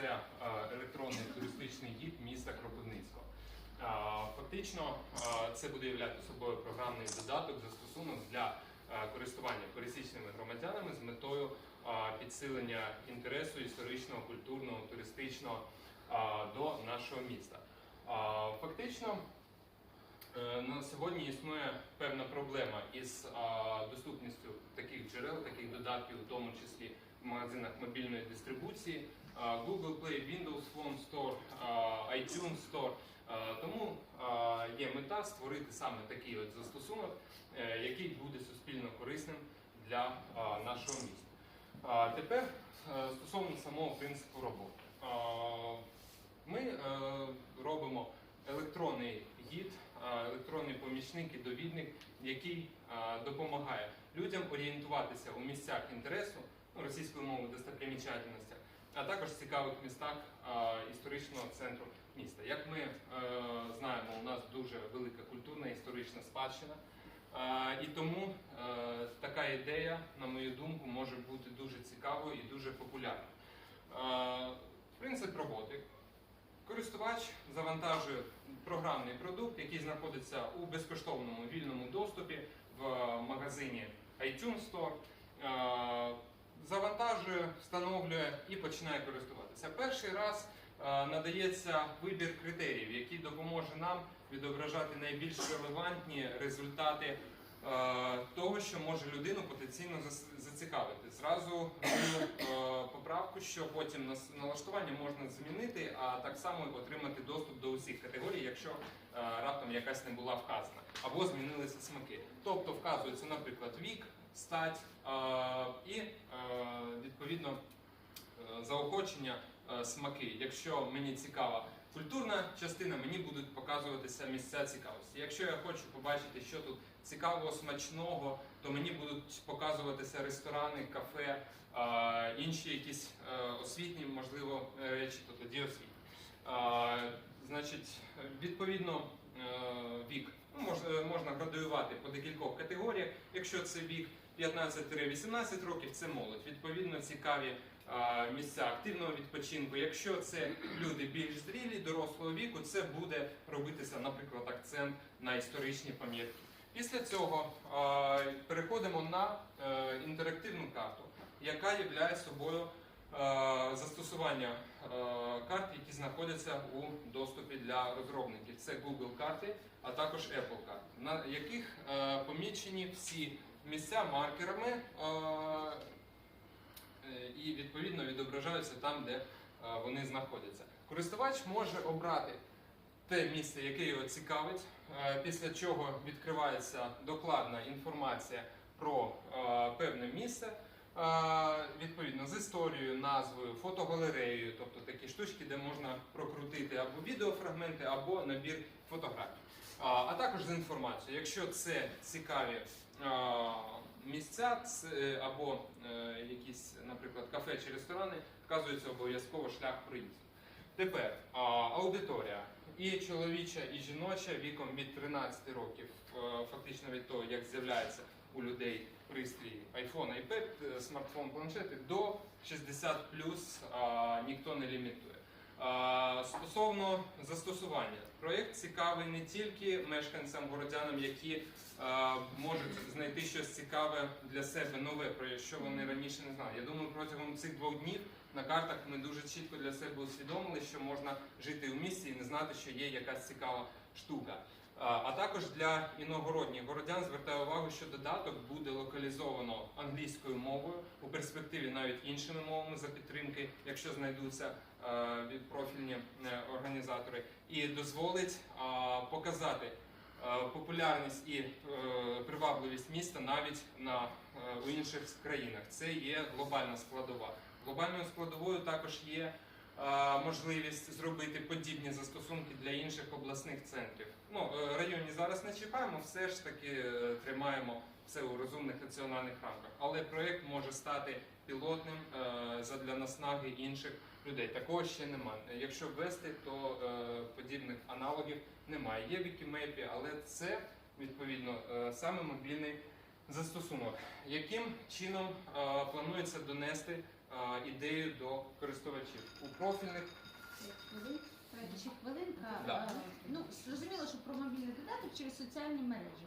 це е, електронний туристичний гід міста Кропивницького. Е, Фактично, е, це буде являти собою програмний додаток, застосунок для користування пересічними громадянами з метою підсилення інтересу історичного, культурного, туристичного до нашого міста. Фактично, На сьогодні існує певна проблема із доступністю таких джерел, таких додатків, у тому числі в магазинах мобільної дистрибуції, Google Play, Windows Phone Store, iTunes Store. Тому є мета створити саме такий от застосунок, е, який буде суспільно корисним для нашого міста. Тепер е, стосовно самого принципу роботи. Ми е, робимо електронний гід, електронний помічник і довідник, який допомагає людям орієнтуватися у місцях інтересу, ну, російською мовою достопримічательностях, а також цікавих містах історичного центру міста. Як ми е, знаємо, у нас дуже велика культурна історична спадщина. І тому е, така ідея, на мою думку, може бути дуже цікавою і дуже популярною. Принцип роботи. Користувач завантажує програмний продукт, який знаходиться у безкоштовному вільному доступі в магазині iTunes Store. Завантажує, встановлює і починає користуватися. Перший раз е, надається вибір критеріїв, який допоможе нам відображати найбільш релевантні результати е, того, що може людину потенційно зацікавити. Зразу е, поправку, що потім налаштування можна змінити, а так само отримати доступ до усіх категорій, якщо раптом якась не була вказана, або змінилися смаки. Тобто вказується, наприклад, вік, стать і е, відповідно е, заохочення е, смаки. Якщо мені цікава культурна частина, мені будуть показуватися місця цікавості. Якщо я хочу побачити, що тут цікавого, смачного, то мені будуть показуватися ресторани, кафе, інші якісь освітні, можливо, речі, то тоді освітні. Значить, відповідно, вік ну, можна, можна градуювати по декількох категоріях. Якщо це вік 15-18 років, це молодь. Відповідно, цікаві місця активного відпочинку. Якщо це люди більш зрілі, дорослого віку, це буде робитися, наприклад, акцент на історичні пам'ятки. Після цього переходимо на е, інтерактивну карту, яка є собою застосування карт, які знаходяться у доступі для розробників. Це Google карти, а також Apple карти, на яких е, помічені всі місця маркерами е, і відповідно відображаються там, де е, вони знаходяться. Користувач може обрати те місце, яке його цікавить, е, після чого відкривається докладна інформація про певне місце, відповідно з історією, назвою, фотогалереєю, тобто такі штучки, де можна прокрутити або відеофрагменти, або набір фотографій. А, також з інформацією. Якщо це цікаві місця або е, якісь, наприклад, кафе чи ресторани, вказується обов'язково шлях проїзду. Тепер аудиторія і чоловіча, і жіноча віком від 13 років, е, фактично від того, як з'являється у людей пристрій iPhone, iPad, е, смартфон, планшети, до 60 а, ніхто не лімітує. Стосовно застосування, проєкт цікавий не тільки мешканцям городянам, які можуть знайти щось цікаве для себе нове, про що вони раніше не знали. Я думаю, протягом цих двох днів на картах ми дуже чітко для себе усвідомили, що можна жити у місті і не знати, що є якась цікава штука. А також для іногородніх городян звертаю увагу, що додаток буде локалізовано англійською мовою у перспективі навіть іншими мовами за підтримки, якщо знайдуться е, профільні е, організатори, і дозволить показати е, популярність і привабливість міста навіть на у інших країнах. Це є глобальна складова. Глобальною складовою також є можливість зробити подібні застосунки для інших обласних центрів. Ну, е, районні зараз не чіпаємо, все ж таки е, тримаємо все у розумних національних рамках. Але проєкт може стати пілотним е, задля наснаги інших людей. Такого ще немає. Якщо ввести, то е, подібних аналогів немає. Є Вікімепі, але це відповідно е, саме мобільний застосунок. Яким чином е, планується донести е, ідею до користувачів. У профільних Хвилин- хвилинка. Да. Е, Ну, зрозуміло, що про мобільний додаток через соціальні мережі.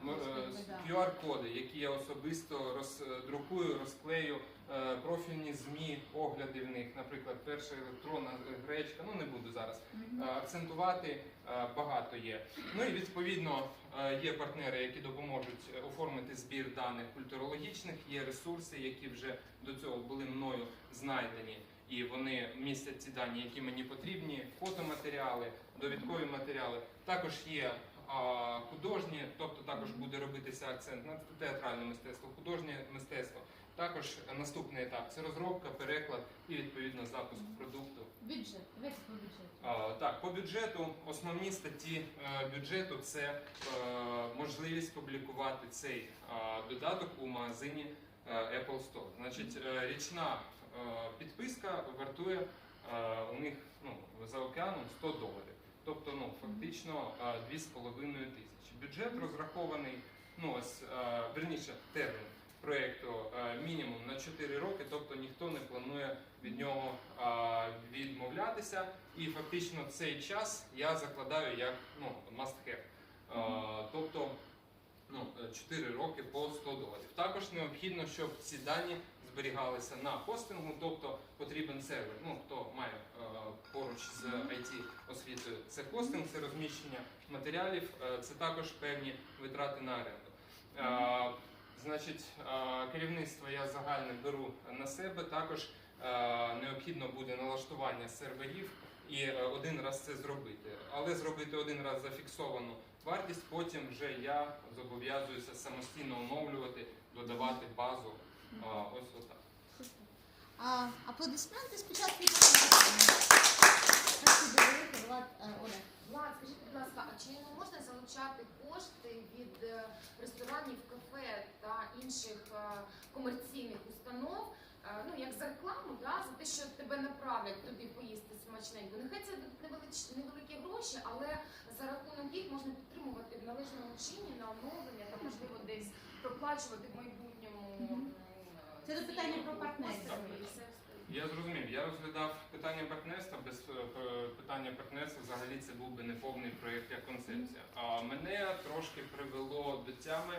Е. QR-коди, які я особисто роздрукую, розклею, е, профільні ЗМІ, огляди в них, наприклад, перша електронна е, гречка, ну не буду зараз е, акцентувати, е, багато є. Ну і відповідно е, є партнери, які допоможуть е, оформити збір даних культурологічних, є ресурси, які вже до цього були мною знайдені. І вони містять ці дані, які мені потрібні, фотоматеріали, довідкові матеріали. Також є а, художні, тобто також буде робитися акцент на театральне мистецтво, художнє мистецтво. Також наступний етап це розробка, переклад і відповідно запуск продукту. Бюджет. Давайте по бюджету. Так, по бюджету основні статті е, бюджету це е, можливість публікувати цей додаток у магазині е, Apple Store. Значить, річна підписка вартує е, у них ну, за океаном 100 доларів. Тобто, ну, фактично е, 2,5 тисячі. Бюджет розрахований, ну ось е, верніше термін проєкту е, мінімум на 4 роки, тобто ніхто не планує від нього відмовлятися. І фактично цей час я закладаю як ну, must have. Тобто ну, 4 роки по 100 доларів. Також необхідно, щоб ці дані зберігалися на хостингу, тобто потрібен сервер. Ну, хто має е, поруч з IT освітою, це хостинг, це розміщення матеріалів, е, це також певні витрати на оренду. Е, Значить, керівництво я загальне беру на себе. Також необхідно буде налаштування серверів і один раз це зробити. Але зробити один раз зафіксовану вартість, потім вже я зобов'язуюся самостійно оновлювати, додавати базу. Е, Ось отак. А, аплодисменти спочатку. Влад, е. Влад, скажіть, будь ласка, а чи не можна залучати кошти від е, ресторанів, кафе та інших е, комерційних установ, ну як за рекламу, да, за те, що тебе направлять туди поїсти смачненько? Нехай це невелич- невеликі гроші, але за рахунок їх можна підтримувати в належному чині на оновлення та можливо десь проплачувати в майбутньому. Це до питання про партнерство. Я зрозумів. Я розглядав питання партнерства. Без е, питання партнерства взагалі це був би неповний проєкт як концепція. А мене трошки привело до тями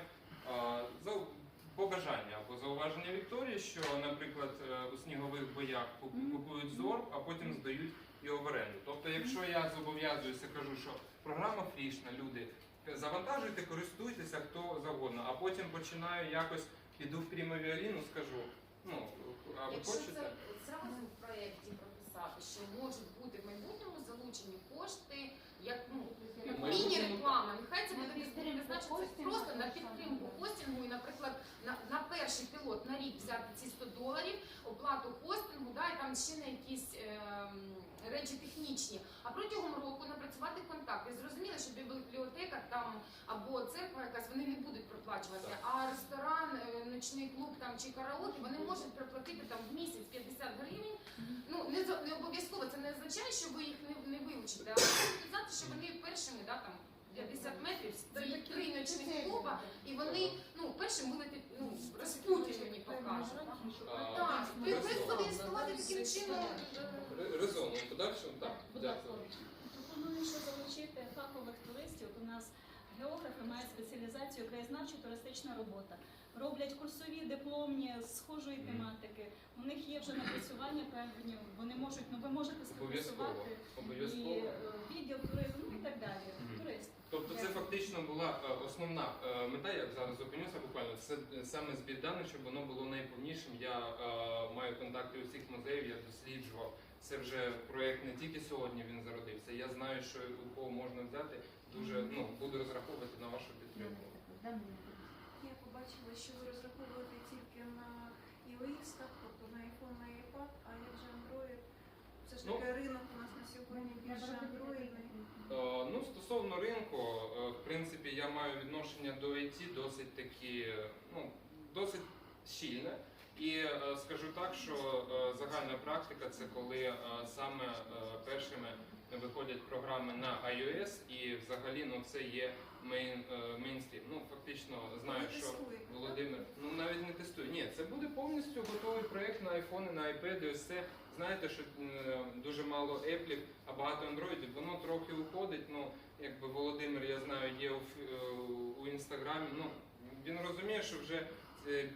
побажання або зауваження Вікторії, що, наприклад, е, у снігових боях купують зор, а потім здають його в оренду. Тобто, якщо я зобов'язуюся, кажу, що програма фрішна, люди. Завантажуйте, користуйтеся хто завгодно, а потім починаю якось піду в крімові аріну, скажу, ну а ви Якщо хочете? це зразу в проєкті прописати, що можуть бути в майбутньому залучені кошти, як ну як Ну, міні-реклама, нехай це буде відзначитися хостингу, просто на підтримку хостингу і, наприклад, на, на перший пілот на рік взяти ці 100 доларів, оплату хостингу, да, і там ще на якісь ем, речі технічні. А протягом року напрацювати контакт. І зрозуміло, що бібліотека там або церква якась вони не будуть проплачувати. А ресторан, е, ночний клуб там чи караоке вони можуть проплатити там в місяць 50 гривень. Ну не не обов'язково це не означає, що ви їх не, не вивчите, але можете знати, що вони першими да там 50 метрів стоїть три ночних клуба, і вони ну першим вилетять ну розпутінені покажуть. А, Так, ви Резон. існувати таким чином. е, Ре- Резонно в подальшому, так. Дякую. Пропоную ще залучити фахових туристів. У нас географи мають спеціалізацію краєзнавчо-туристична робота. Роблять курсові, дипломні, схожої Мгм. тематики. У них є вже напрацювання певні. Вони можуть, ну ви можете і е, відділ туризму ну, і так далі. Турист. Тобто це фактично була е, основна е, мета, я зараз зупинюся буквально, це саме збір даних, щоб воно було найповнішим. Я е, маю контакти усіх музеїв, я досліджував. Це вже проєкт не тільки сьогодні він зародився. Я знаю, що у кого можна взяти. Дуже ну буду розраховувати на вашу підтримку. Мені. Що ви розраховуєте тільки на iOS, так, тобто на iPhone, на iPad, а як же Android? Все ж Ну, таки ринок у нас на сьогодні більше Android. Е, Ну, стосовно ринку, е, в принципі, я маю відношення до IT досить такі, ну, досить щільне. І е, скажу так, що е, загальна практика це коли е, саме першими виходять програми на iOS, і взагалі ну це є мейн, мейнстрім. Ну фактично знаю, що. Володимир, ну навіть не тестую. Ні, це буде повністю готовий проект на iPhone, на iPad. Ось це знаєте, що дуже мало еплів, а багато андроїдів. Воно трохи уходить. Ну якби Володимир, я знаю, є у, інстаграмі. Ну він розуміє, що вже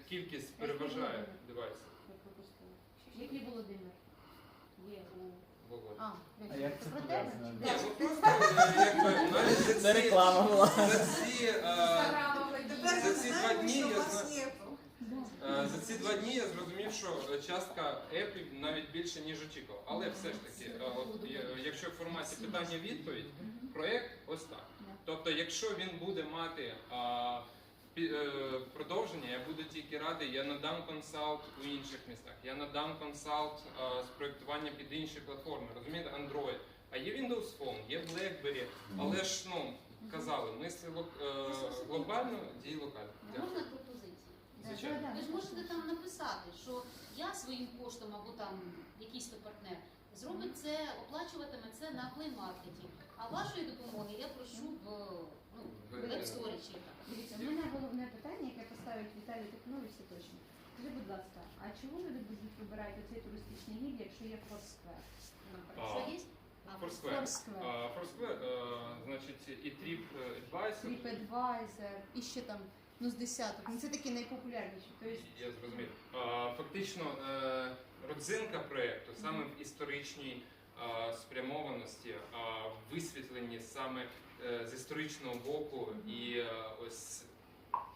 кількість переважає девайсів. Який Володимир? Є у... А, А як це про тебе? пов'язано? Ні, ну просто е, якби за Це ці, реклама була. за ці, е, Тепер За ці два дні що я у вас є. Е, За ці два дні я зрозумів, що е, частка еплів навіть більше ніж очікував. Але все ж таки, е, от, е, якщо в форматі питання-відповідь, проєкт ось так. Тобто, якщо він буде мати а, е, продовження, я буду тільки радий, я надам консалт у інших містах, я надам консалт з проєктування під інші платформи, розумієте, Android. А є Windows Phone, є BlackBerry, але ж ну казали, мисли е, глобально, дій локально. Можна пропозицію? Звичайно. Ви ж можете там написати, що я своїм коштом або там якийсь то партнер зробить це, оплачуватиме це на плеймаркеті. А вашої допомоги я прошу в ну, чи так. Дивіться, у мене головне питання, яке поставить Віталій Тихонович точно. Скажи, будь ласка, а чому люди будуть вибирати цей туристичний гід, якщо є Foursquare? наприклад? Що є? А, Foursquare. Foursquare. А, Foursquare, е, значить, і Trip Advisor. TripAdvisor, і ще там, ну з десяток. Ну це такі найпопулярніші. Тобто, Я зрозумів. А, Фактично, е, родзинка проєкту саме в історичній спрямованості, а, в висвітленні саме е, з історичного боку і е, ось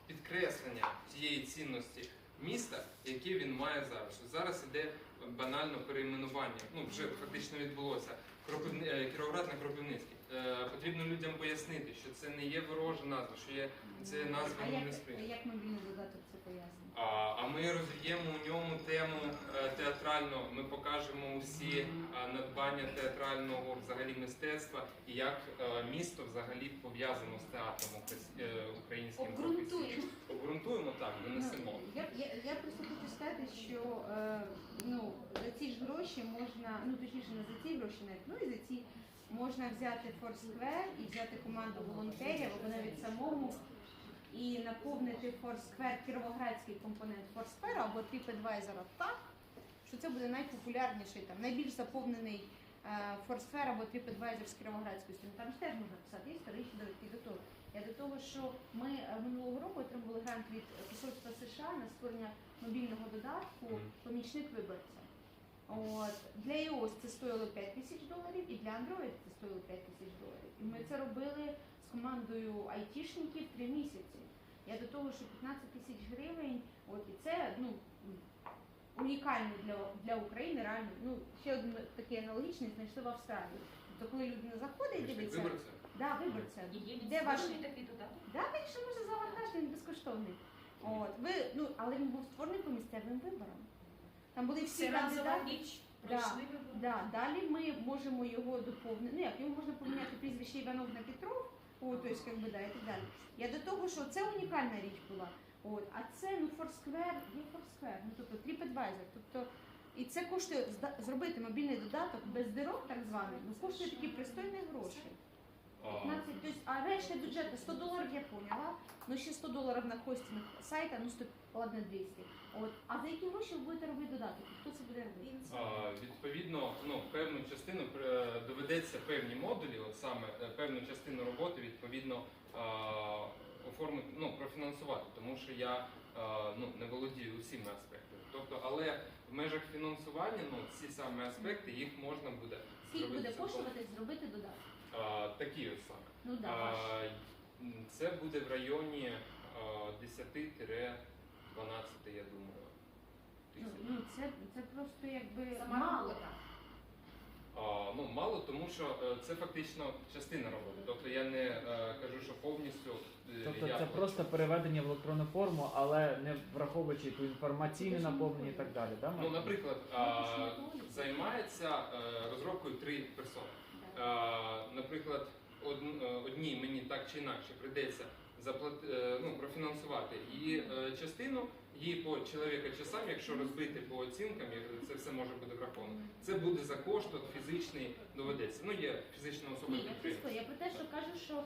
підкреслення тієї цінності міста, яке він має зараз. Зараз іде банально перейменування. Ну вже фактично відбулося. Е, Кіровоград на Кропивницький. Е, Потрібно людям пояснити, що це не є ворожа назва, що є це назва не а як мобільний додаток це пояснює? А, а ми роз'ємо у ньому тему е, театральну. Ми покажемо усі надбання театрального взагалі мистецтва і як місто взагалі пов'язано з театром українським. Обґрунтуємо. Обґрунтуємо так. Ну, я, я, я просто хочу сказати, що ну, за ці ж гроші можна, ну точніше не за ці гроші навіть, ну і за ці можна взяти Foursquare і взяти команду волонтерів або навіть самому і наповнити Foursquare, кіровоградський компонент Foursquare або TripAdvisor так, що це буде найпопулярніший, там, найбільш заповнений Foursquare або TripAdvisor з кіровоградської сторони. Там ж теж можна писати історичні довідки до того. Я до того, що ми е, минулого року отримали грант від Посольства США на створення мобільного додатку помічник виборця. От для iOS це стоїло 5 тисяч доларів, і для Android це стоїло 5 тисяч доларів. І ми це робили з командою айтішників три місяці. Я до того, що 15 тисяч гривень, от і це ну унікально для, для України, реально. Ну ще один такий аналогічний знайшли в Австралії. Тобто, коли людина заходить, дивиться. Да, виборця, є де ваш відстроєний такий додаток? Да, звісно, може завантажити, він безкоштовний. От, ви, ну, але він був створений по місцевим виборам. Там були всі Це разова кандидати. річ. Да. Пройшли вибори. Да, далі ми можемо його доповнити. Ну як його можна поміняти прізвище Іванов на Петров, о, то есть, как да, і так далі. Я до того, що це унікальна річ була. От, а це ну Foursquare, є Foursquare, ну тобто TripAdvisor. Тобто, і це коштує зда- зробити мобільний додаток без дирок, так званий, ну коштує такі пристойні гроші. А, 15, то есть, а решта бюджета 100 долларов я поняла, ну ще 100 долларов на хостинг сайта, ну 100, ладно 200. От. А за які гроші ви будете робити додаток? Хто це буде робити? А, Відповідно, ну певну частину е, доведеться певні модулі, от саме е, певну частину роботи відповідно а, оформити, ну профінансувати, тому що я а, ну не володію усіма аспектами. Тобто, але в межах фінансування, ну ці саме аспекти їх можна буде Скільки зробити буде цілком. коштувати зробити додаток? А, такі от саме. Ну да, ваш. А, м, Це буде в районі а, 10-12, я думаю. Ну, тисяч. ну це, це просто якби Сама мало. робота. Ну, мало, тому що е, це фактично частина роботи. Тобто я не е, кажу, що повністю е, Тобто я це хочу. просто переведення в електронну форму, але не враховуючи ту інформаційне наповнення і так далі. Да, Ну, наприклад, Ну, виходить. займається розробкою три персони. Наприклад, од- одній мені так чи інакше прийдеться заплати, ну, профінансувати її частину. І по чоловіка часам, якщо розбити по оцінкам, це все може бути враховано. Це буде за кошт от фізичний доведеться. Ну є фізична особа Ні, я я про те, що кажу, що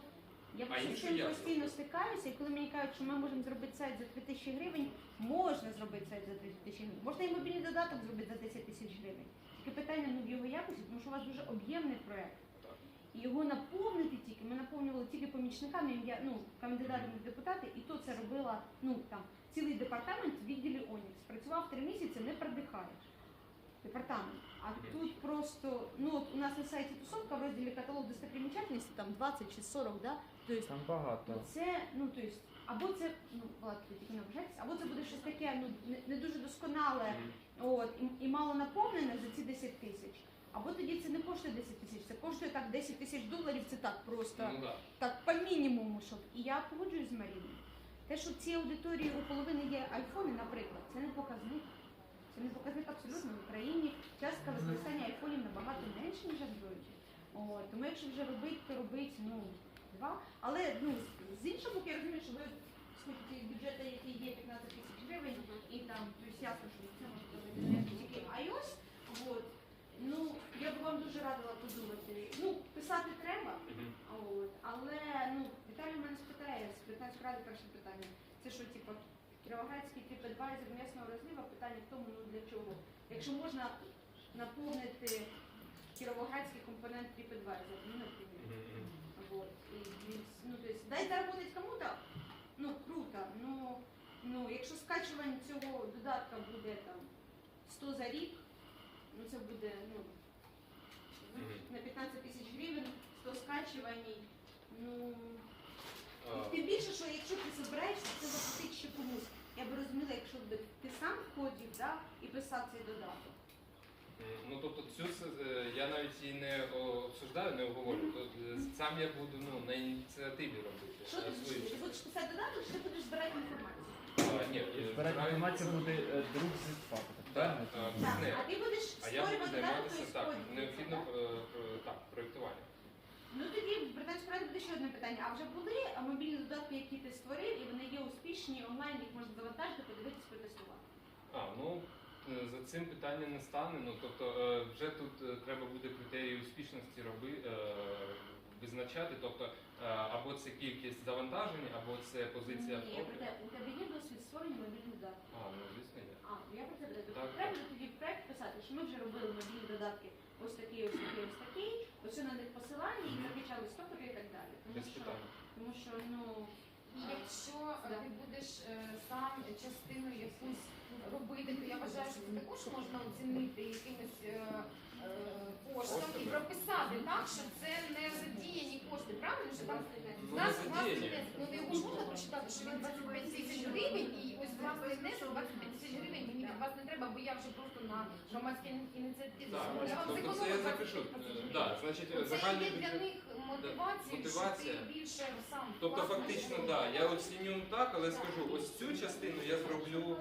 я А з інше цим ясно. постійно стикаюся, і коли мені кажуть, що ми можемо зробити сайт за 3 тисячі гривень, можна зробити сайт за 3 тисячі гривень. Можна і мобільний додаток зробити за 10 тисяч гривень. Тільки питання ну, в його якості, тому що у вас дуже об'ємний проект. Так. І його наповнити тільки, ми наповнювали тільки помічниками, ім'я, ну, кандидатами в депутати, і то це робила ну, там, цілий департамент в відділі Онікс. Працював три місяці, не продихаєш. Департамент. А тут просто, ну от у нас на сайті тусовка в розділі каталог достопримічательності, там 20 чи 40, да? Тобто Там багато. це, ну то есть, або це, ну Влад, тільки не ображайтесь, або це буде щось таке, ну не, не дуже досконале, Мгм. от, і, і мало наповнене за ці 10 тисяч. Або тоді це не коштує 10 тисяч, це коштує так 10 тисяч доларів, це так просто, Ну да. так по мінімуму, щоб. І я погоджуюсь з Маріною. Те, що в цій аудиторії у половини є айфони, наприклад, це не показник. Це не показник абсолютно в Україні. Частка використання айфонів набагато менше, ніж Android. От, тому якщо вже робити, то робити ну, два. Але ну, з- іншого боку, я розумію, що ви бюджету, який є 15 тисяч гривень, і там тобто ясно, що це може тільки iOS. От. Ну, я б вам дуже радила подумати. Ну, писати треба, От, але ну, Віталій мене спитає з 15 ради перше питання. Це що, типу, Кіровоградський TripAdvisor м'ясного розлива, питання в тому, ну для чого. Якщо можна наповнити Кіровоградський компонент TripAdvisor, ну, наприклад. Вот. И, ну, то есть, дай заработать кому-то, ну, круто, ну, ну, якщо скачування цього додатка буде там 100 за рік, ну це буде, ну, на 15 тисяч гривень, 100 скачувань, ну, Тим більше, що якщо ти збираєшся це заплатити ще комусь, я би розуміла, якщо б ти сам входив да, і писав цей додаток. Ну тобто цю е, я навіть і не обсуждаю, не обговорю. То, е, Сам я буду ну, на ініціативі робити. Що ти будеш Ти будеш писати додаток, чи ти будеш збирати інформацію? А, Ні, е, Збирати інформацію буде друг з факту. Так, так. Так, а ти будеш А я буду створювати займатися так. Необхідно е, е, так, проєктування. Ну тоді в британській буде ще одне питання. А вже були а, мобільні додатки, які ти створив, і вони є успішні онлайн, їх можна завантажити, подивитись, протестувати. А, ну е, за цим питання не стане. Ну тобто е, вже тут е, треба буде критерії успішності роби, е, визначати. Тобто е, або це кількість завантажень, або це позиція Ні, я про те, у тебе є досвід створення мобільних додатків. А, ну звісно є. А, ну, я про це. Так, треба тоді в проект писати, що ми вже робили мобільні додатки ось такий, ось такий, ось такий, ось на них посилання, і закачали стопери і так далі. Тому Без що, питань. тому що ну, І якщо е, Да. ти будеш е, сам частину якусь робити, то я вважаю, що це також можна оцінити якимось е, е, коштом і прописати так, що це не задіяні кошти, правильно? Що там у нас не власне внесок, ну його ж можна прочитати, що він 25 тисяч гривень, і ось власний внесок 25 тисяч гривень, від вас не треба, бо я вже просто на громадській ініціативі. Так, Я вам тобто це я 25 запишу. Е, гривень. Да, значить Це загальний є для бюджет. них мотивація, мотивація. ти більше сам Тобто власне фактично, так, да, я оціню так, але скажу, ось цю частину я зроблю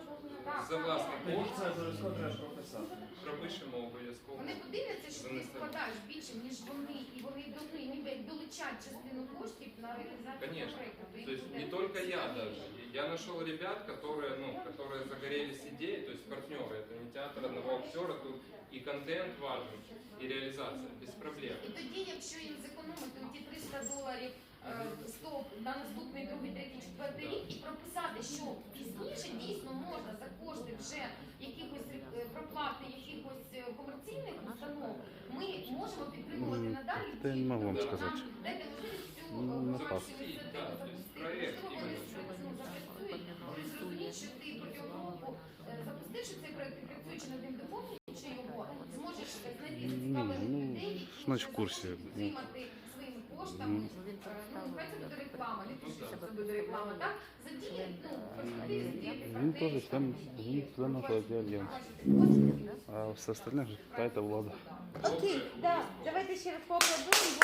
Так, за так. власний кошт, це обов'язково треба прописати. пропишемо обов'язково. Вони подивляться, що ти Занесемо. вкладаєш більше, ніж вони, і вони повинні ніби як долучать частину коштів на реалізацію Конечно. проекту. То есть не только я даже. Я нашел ребят, которые, ну, которые загорелись идеей, то есть партнеры. Это не театр одного актера, тут и контент важен, и реализация, без проблем. І тоді, якщо їм зекономити ті 300 доларів е, стоп на наступний, другий, третій, четвертий рік і прописати, що пізніше дійсно можна за кошти вже якихось е, проплати, якихось е, комерційних установ, ми можемо підтримувати надалі. це я не можу вам Нам сказати. Дайте можливість цю Ну, е, громадську ініціативу запустити. Можливо, вони ну, запрацюють, вони зрозуміють, що ти протягом року, е, запустивши цей проект і працюючи над ним, доповнюючи його, зможеш знайти Ні, зацікавлених ну, людей, які значить, в курсі. захочуть підтримати Ну, хай це буде реклама, не Ну, це буде реклама, так? Задіє, ну, перспективі здійти Він теж член, член А все остальне вже какая-то влада. окей, да, давайте ще раз поаплодуємо,